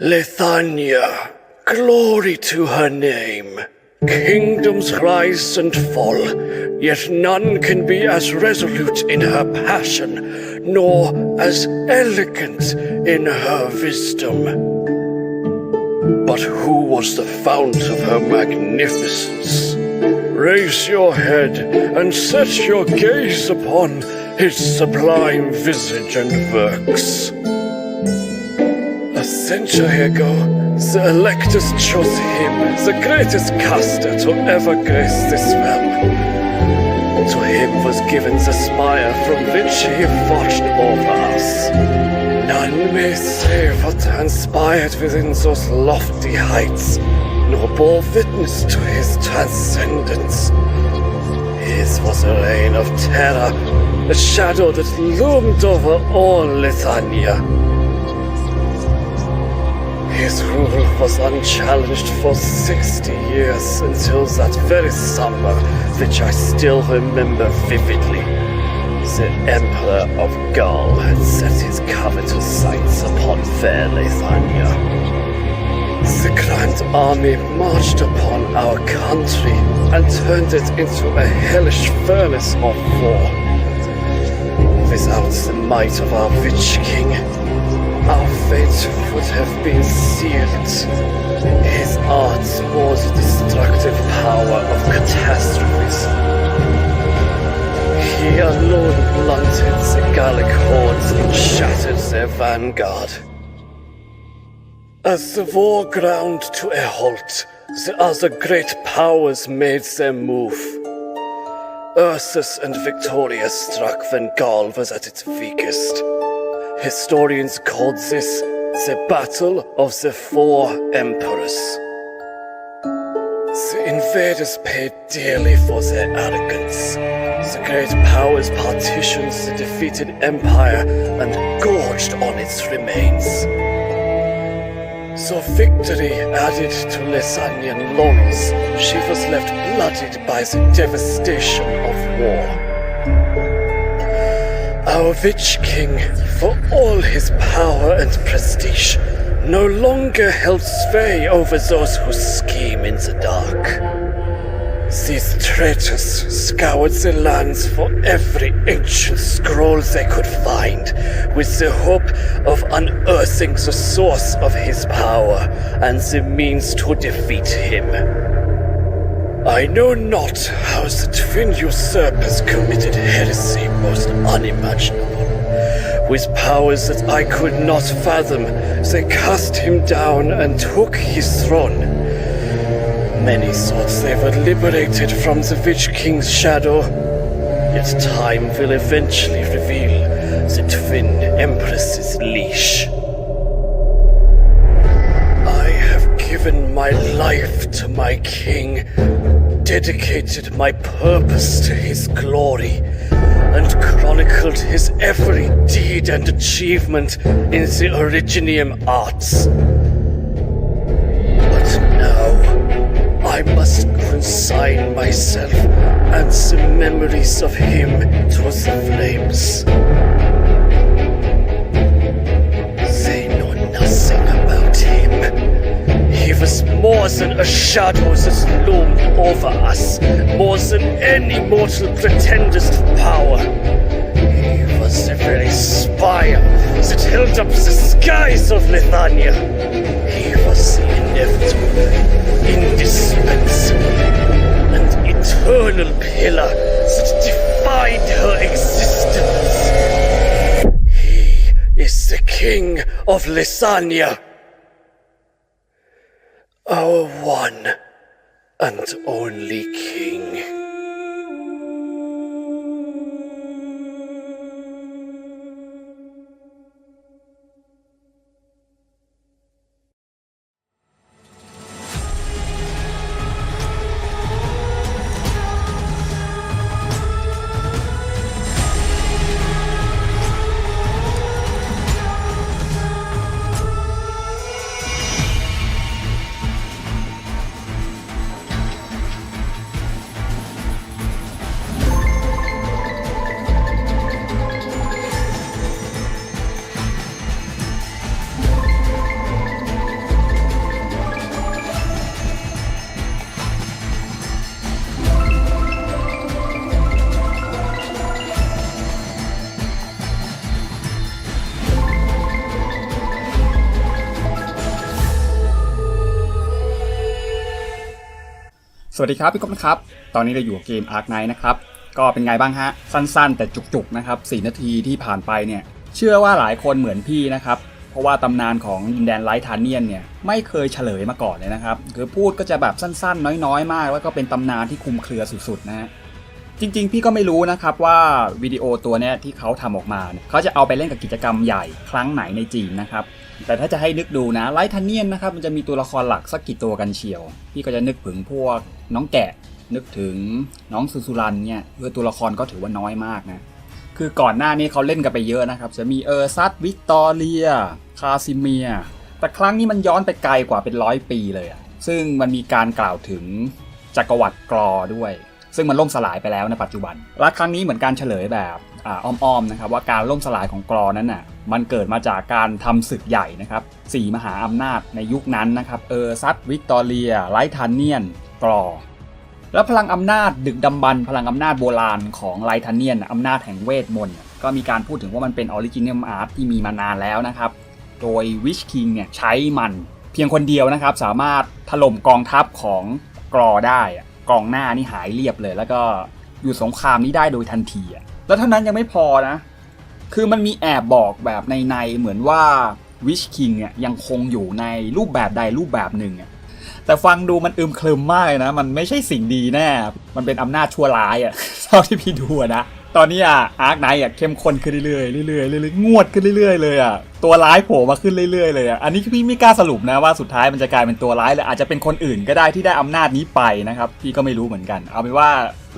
Lithania, glory to her name. Kingdoms rise and fall, yet none can be as resolute in her passion, nor as elegant in her wisdom. But who was the fount of her magnificence? Raise your head and set your gaze upon his sublime visage and works. Century ago, the electors chose him, the greatest caster to ever grace this realm. To him was given the spire from which he watched over us. None may say what transpired within those lofty heights, nor bore witness to his transcendence. His was a reign of terror, a shadow that loomed over all Lithuania. His rule was unchallenged for 60 years until that very summer, which I still remember vividly. The Emperor of Gaul had set his covetous sights upon fair Lithania. The Grand Army marched upon our country and turned it into a hellish furnace of war. Without the might of our Witch King, our fate would have been sealed. His art was the destructive power of catastrophes. He alone blunted the Gallic hordes and shattered their vanguard. As the war ground to a halt, the other great powers made their move. Ursus and Victoria struck when Gaul was at its weakest. Historians called this the Battle of the Four Emperors. The invaders paid dearly for their arrogance. The great powers partitioned the defeated empire and gorged on its remains. So victory added to Lysanian laurels, she was left bloodied by the devastation of war. Our Witch King, for all his power and prestige, no longer held sway over those who scheme in the dark. These traitors scoured the lands for every ancient scroll they could find, with the hope of unearthing the source of his power and the means to defeat him. I know not how the twin usurpers committed heresy most unimaginable. With powers that I could not fathom, they cast him down and took his throne. Many thought they were liberated from the Witch King's shadow, yet time will eventually reveal the twin Empress's leash. I have given my life to my king, dedicated my purpose to his glory, and chronicled his every deed and achievement in the Originium arts. But now, I must consign myself and the memories of him to the flames. More than a shadow that loomed over us, more than any mortal pretenders to power. He was the very spire that held up the skies of Lithania. He was the inevitable, indispensable, and eternal pillar that defined her existence. He is the king of Lysania. Our one and only king. วัสดีครับพี่ก๊อฟนะครับ ตอนนี้เราอยู่กับเกม Ark Knight นะครับ ก็เป็นไงบ้างฮะ สั้นๆ แต่จุกๆ นะครับ 4 นาทีที่ผ่านไปเนี่ย เชื่อว่าหลายคนเหมือนพี่นะครับ เพราะว่าตำนานของดินแดนไลท์ทานเนียนเนี่ย ไม่เคยเฉลยมาก่อนเลยนะครับ คือพูดก็จะแบบสั้นๆ น้อยๆ มาก แล้วก็เป็นตำนานที่คุมเครือสุดๆ นะฮะ จริงๆ พี่ก็ไม่รู้นะครับว่าวิดีโอตัวเนี้ยที่เขาทำออกมา เขาจะเอาไปเล่นกับกิจกรรมใหญ่ครั้งไหนในจีนนะครับ แต่ถ้าจะให้นึกดูนะไลท์ทันเนียนนะครับมันจะมีตัวละครหลักสักกี่ตัวกันเชียว พี่ก็จะนึกถึงพวกน้องแกะ นึกถึงน้องซูซูรันเนี่ยเพื่อตัวละครก็ถือว่าน้อยมากนะคือก่อนหน้านี้เขาเล่นกันไปเยอะนะครับจะมีเออร์ซัตวิกตอเรีย คาซิเมีย แต่ครั้งนี้มันย้อนไปไกลกว่าเป็นร้อยปีเลยอะซึ่งมันมีการกล่าวถึงจักรวรรดิกรอด้วย ซึ่งมันล่มสลายไปแล้วในปัจจุบันและครั้งนี้เหมือนการเฉลยแบบ อ,อ้อมๆนะครับว่าการล่มสลายของกรอนั้นน่ะมันเกิดมาจากการทำศึกใหญ่นะครับสี่มหาอำนาจในยุคนั้นนะครับเออร์ซัตวิกตอเรียไลท์ทานเนียนกรอแล้วพลังอำนาจดึกดำบรรพ์พลังอำนาจโบราณของไลทันเนียนน่ะอำนาจแห่งเวทมนต์ก็มีการพูดถึงว่ามันเป็นออริจินัลอาร์ตที่มีมานานแล้วนะครับ โดยวิชคิงเนี่ยใช้มันเพียงคนเดียวนะครับ สามารถถล่มกองทัพของกรอได้กองหน้านี่หายเรียบเลย แล้วก็อยู่สงครามนี้ได้โดยทันทีอะ แล้วเท่านั้นยังไม่พอนะ คือมันมีแอบบอกแบบในในเหมือนว่าวิชคิงเนี่ยยังคงอยู่ในรูปแบบใดรูปแบบหนึ่งอะแต่ฟังดูมันอึมครึมมากเลยนะ มันไม่ใช่สิ่งดีแน่ มันเป็นอำนาจชั่วร้ายอะ่ะเท่าที่พี่ดูนะ ตอนนี้อะอาร์คไนท์อะเข้มข้นขึ้นเรื่อยๆเรื่อยๆเรื่อยๆงวดขึ้นเรื่อยๆเลยอะตัวร้ายโผล่มาขึ้นเรื่อยๆเลยอะอันนี้พี่ไม่กล้าสรุปนะว่าสุดท้ายมันจะกลายเป็นตัวร้ายหรืออาจจะเป็นคนอื่นก็ได้ที่ได้อำนาจนี้ไปนะครับพี่ก็ไม่รู้เหมือนกัน เอาเป็นว่า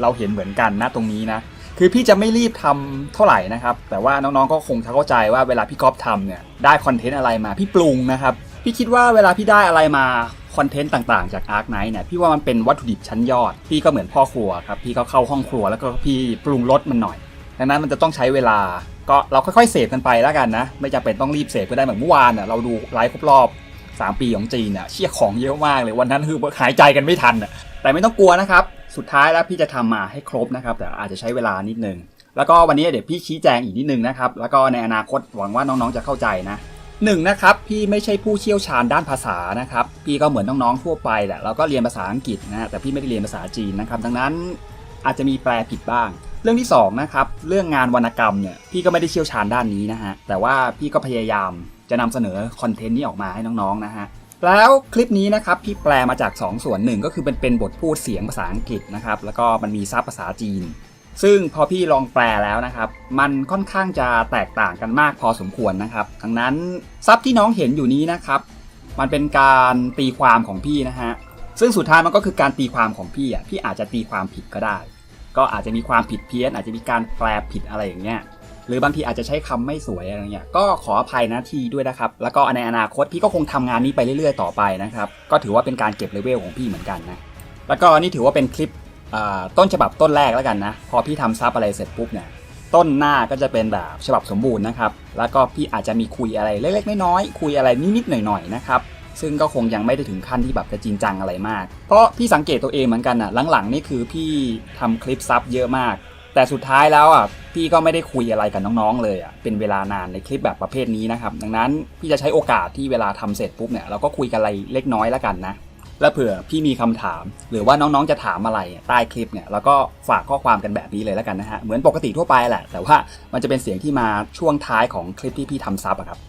เราเห็นเหมือนกันนะตรงนี้นะ คือพี่จะไม่รีบทำเท่าไหร่นะครับ แต่ว่าน้องๆก็คงจะเข้าใจว่าเวลาพี่ก๊อฟทำเนี่ยได้คอนเทนต์อะไรมาพี่ปรุงนะครับ พี่คิดว่าเวลาพี่ได้อะไรมาคอนเทนต์ต่างๆ จาก Ark Knight เนี่ยพี่ว่ามันเป็นวัตถุดิบชั้นยอด พี่ก็เหมือนพ่อครัวครับพี่ก็เข้าห้องครัวแล้วก็พี่ปรุงรสมันหน่อยดังนั้นมันจะต้องใช้เวลาก็เราค่อยๆเสพกันไปแล้วกันนะ ไม่จำเป็นต้องรีบเสพก็ได้เหมือนเมื่อวานอะเราดูไลฟ์ครบรอบ 3 ปีของจีนอะเชี่ยของเยอะมากเลยวันนั้นคือหายใจกันไม่ทันอะแต่ไม่ต้องกลัวนะครับ สุดท้ายแล้วพี่จะทำมาให้ครบนะครับ แต่อาจจะใช้เวลานิดนึง แล้วก็วันนี้เดี๋ยวพี่ชี้แจงอีกนิดนึงนะครับ แล้วก็ในอนาคตหวังว่าน้องๆจะเข้าใจนะหนึ่งนะครับพี่ไม่ใช่ผู้เชี่ยวชาญด้านภาษานะครับ พี่ก็เหมือนน้องๆทั่วไปแหละเราก็เรียนภาษาอังกฤษนะฮะแต่พี่ไม่ได้เรียนภาษาจีนนะครับ ดังนั้นอาจจะมีแปลผิดบ้าง เรื่องที่สองนะครับเรื่องงานวรรณกรรมเนี่ยพี่ก็ไม่ได้เชี่ยวชาญด้านนี้นะฮะแต่ว่าพี่ก็พยายามจะนำเสนอคอนเทนต์นี้ออกมาให้น้องๆนะฮะ แล้วคลิปนี้นะครับพี่แปลมาจาก 2 ส่วนหนึ่งก็คือเป็นเป็นบทพูดเสียงภาษาอังกฤษนะครับแล้วก็มันมีซับภาษาจีน ซึ่งพอพี่ลองแปลแล้วนะครับ มันค่อนข้างจะแตกต่างกันมากพอสมควรนะครับดังนั้นซับที่น้องเห็นอยู่นี้นะครับ มันเป็นการตีความของพี่นะฮะซึ่งสุดท้ายมันก็คือการตีความของพี่อะพี่อาจจะตีความผิดก็ได้ ก็อาจจะมีความผิดเพี้ยน อาจจะมีการแปลผิดอะไรอย่างเงี้ย หรือบางทีอาจจะใช้คำไม่สวยอะไรเงี้ยก็ขออภัยนะทีด้วยนะครับ แล้วก็ในอนาคตพี่ก็คงทำงานนี้ไปเรื่อยๆต่อไปนะครับ ก็ถือว่าเป็นการเก็บเลเวลของพี่เหมือนกันนะแล้วก็นี่ถือว่าเป็นคลิปต้นฉบับต้นแรกแล้วกันนะพอพี่ทำซับอะไรเสร็จปุ๊บเนี่ยต้นหน้าก็จะเป็นแบบฉบับสมบูรณ์นะครับ แล้วก็พี่อาจจะมีคุยอะไรเล็กๆน้อยๆคุยอะไรนิดๆหน่อยๆนะครับซึ่งก็คงยังไม่ได้ถึงขั้นที่แบบจะจริงจังอะไรมาก เพราะพี่สังเกตตัวเองเหมือนกันอะหลังๆนี่คือพี่ทำคลิปซับเยอะมาก แต่สุดท้ายแล้วอะพี่ก็ไม่ได้คุยอะไรกับน้องๆเลยอะเป็นเวลานานในคลิปแบบประเภทนี้นะครับ ดังนั้นพี่จะใช้โอกาสที่เวลาทำเสร็จปุ๊บเนี่ยเราก็คุยกันอะไรเล็กน้อยแล้วกันนะและเผื่อพี่มีคำถาม หรือว่าน้องๆจะถามอะไรใต้คลิปเนี่ยแล้วก็ฝากข้อความกันแบบนี้เลยแล้วกันนะฮะเหมือนปกติทั่วไปแหละ แต่ว่ามันจะเป็นเสียงที่มาช่วงท้ายของคลิปที่พี่ทำซับอะครับ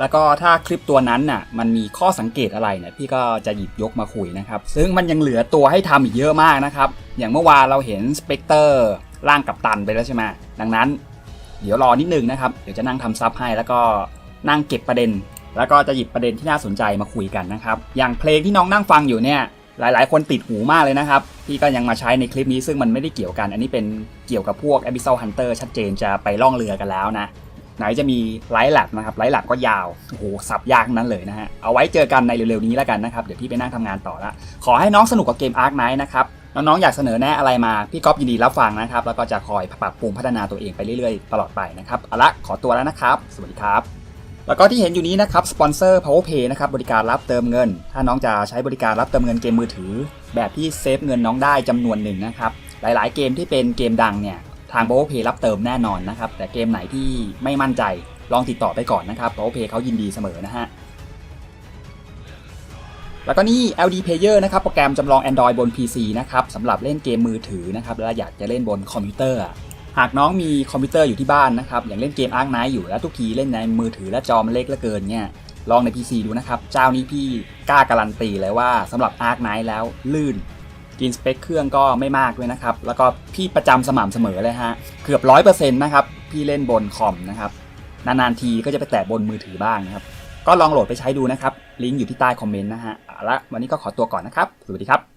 แล้วก็ถ้าคลิปตัวนั้นน่ะมันมีข้อสังเกตอะไรเนี่ยพี่ก็จะหยิบยกมาคุยนะครับ ซึ่งมันยังเหลือตัวให้ทำอีกเยอะมากนะครับ อย่างเมื่อวานเราเห็นสเปกเตอร์ ร่างกับตันไปแล้วใช่ไหมดังนั้น เดี๋ยวรอนิดนึงนะครับ เดี๋ยวจะนั่งทำซับให้แล้วก็นั่งเก็บประเด็น แล้วก็จะหยิบประเด็นที่น่าสนใจมาคุยกันนะครับ อย่างเพลงที่น้องนั่งฟังอยู่เนี่ยหลายๆ คนติดหูมากเลยนะครับพี่ก็ยังมาใช้ในคลิปนี้ซึ่งมันไม่ได้เกี่ยวกัน อันนี้เป็นเกี่ยวกับพวก a b y s s a l Hunter ชัดเจนจะไปล่องเรือกันแล้วนะ ไหนจะมีไลท์แลบนะครับไลท์แลบก็ยาว โอ้โห สับยากนั้นเลยนะฮะ เอาไว้เจอกันในเร็วๆนี้แล้วกันนะครับ เดี๋ยวพี่ไปนั่งทำงานต่อละ ขอให้น้องสนุกกับเกม Ark Knight นะครับ น้องๆอยากเสนอแนะอะไรมา พี่ก๊อฟยินดีรับฟังนะครับ แล้วก็จะคอยปรับปรุงพัฒนาตัวเองไปเรื่อยๆ ตลอดไปนะครับเอาละขอตัวแล้วนะครับ สวัสดีครับ แล้วก็ที่เห็นอยู่นี้นะครับสปอนเซอร์ PowerPay นะครับบริการรับเติมเงิน ถ้าน้องจะใช้บริการรับเติมเงินเกมมือถือ แบบที่เซฟเงินน้องได้จำนวนหนึ่งนะครับหลายๆ เกมที่เป็นเกมดังเนี่ยทาง PowerPay รับเติมแน่นอนนะครับแต่เกมไหนที่ไม่มั่นใจลองติดต่อไปก่อนนะครับ PowerPay เขายินดีเสมอนะฮะ แล้วก็นี่ LD Player นะครับ โปรแกรมจำลอง Android บน PC นะครับสำหรับเล่นเกมมือถือนะครับ แล้วอยากจะเล่นบนคอมพิวเตอร์ หากน้องมีคอมพิวเตอร์อยู่ที่บ้านนะครับ อย่างเล่นเกม Ark Knight อยู่แล้วทุกทีเล่นในมือถือและจอมันเล็กเหลือเกินเนี่ย ลองใน PC ดูนะครับ เจ้านี้พี่กล้าการันตีเลยว่าสำหรับ Ark Knight แล้วลื่น กินสเปคเครื่องก็ไม่มากด้วยนะครับ แล้วก็พี่ประจำสม่ำเสมอเลยฮะ เกือบร้อยเปอร์เซ็นต์นะครับ พี่เล่นบนคอมนะครับ นานๆทีก็จะไปแตะบนมือถือบ้างนะครับ ก็ลองโหลดไปใช้ดูนะครับ ลิงก์อยู่ที่ใต้คอมเมนต์นะฮะและวันนี้ก็ขอตัวก่อนนะครับ สวัสดีครับ